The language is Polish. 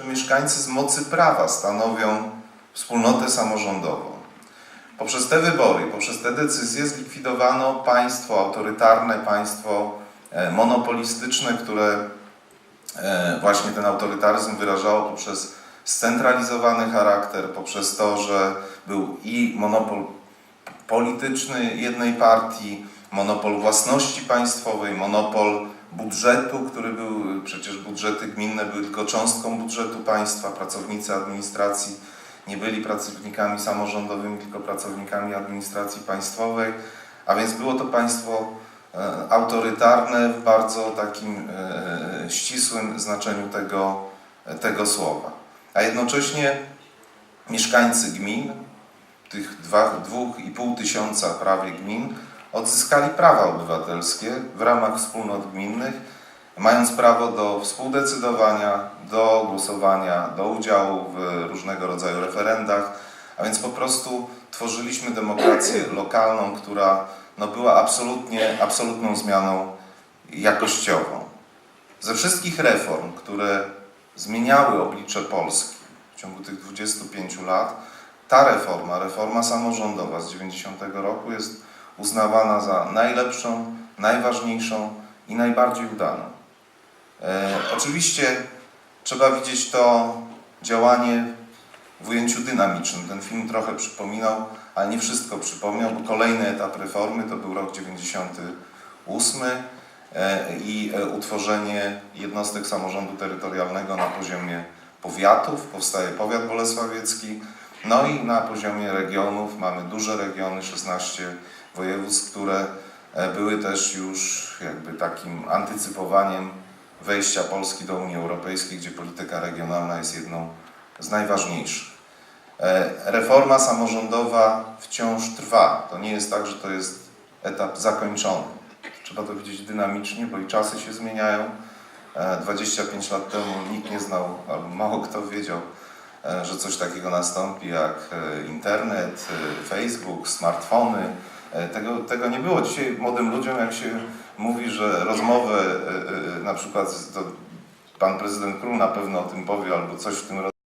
że mieszkańcy z mocy prawa stanowią wspólnotę samorządową. Poprzez te wybory, poprzez te decyzje zlikwidowano państwo autorytarne, państwo e, monopolistyczne, które e, właśnie ten autorytaryzm wyrażało poprzez scentralizowany charakter, poprzez to, że był i monopol polityczny jednej partii, monopol własności państwowej, monopol budżetu, który był, przecież budżety gminne były tylko cząstką budżetu państwa, pracownicy administracji nie byli pracownikami samorządowymi, tylko pracownikami administracji państwowej, a więc było to państwo e, autorytarne w bardzo takim e, ścisłym znaczeniu tego, tego słowa. A jednocześnie mieszkańcy gmin, tych dwa- dwóch i pół tysiąca prawie gmin, odzyskali prawa obywatelskie w ramach wspólnot gminnych, mając prawo do współdecydowania, do głosowania, do udziału w różnego rodzaju referendach, a więc po prostu tworzyliśmy demokrację lokalną, która no, była absolutnie, absolutną zmianą jakościową. Ze wszystkich reform, które zmieniały oblicze Polski w ciągu tych 25 lat, ta reforma, reforma samorządowa z 90 roku jest uznawana za najlepszą, najważniejszą i najbardziej udaną. E, oczywiście trzeba widzieć to działanie w ujęciu dynamicznym. Ten film trochę przypominał, ale nie wszystko przypomniał, bo kolejny etap reformy to był rok 98 e, i e, utworzenie jednostek samorządu terytorialnego na poziomie powiatów. Powstaje powiat bolesławiecki. No i na poziomie regionów mamy duże regiony, 16 województw, które e, były też już jakby takim antycypowaniem wejścia Polski do Unii Europejskiej, gdzie polityka regionalna jest jedną z najważniejszych. E, Reforma samorządowa wciąż trwa. To nie jest tak, że to jest etap zakończony. Trzeba to widzieć dynamicznie, bo i czasy się zmieniają. E, 25 lat temu nikt nie znał, albo mało kto wiedział, e, że coś takiego nastąpi jak e, internet, e, Facebook, smartfony. E, Tego, tego nie było. Dzisiaj młodym ludziom, jak się mówi, że rozmowę e, e, na przykład to pan prezydent Król na pewno o tym powie albo coś w tym rodzaju,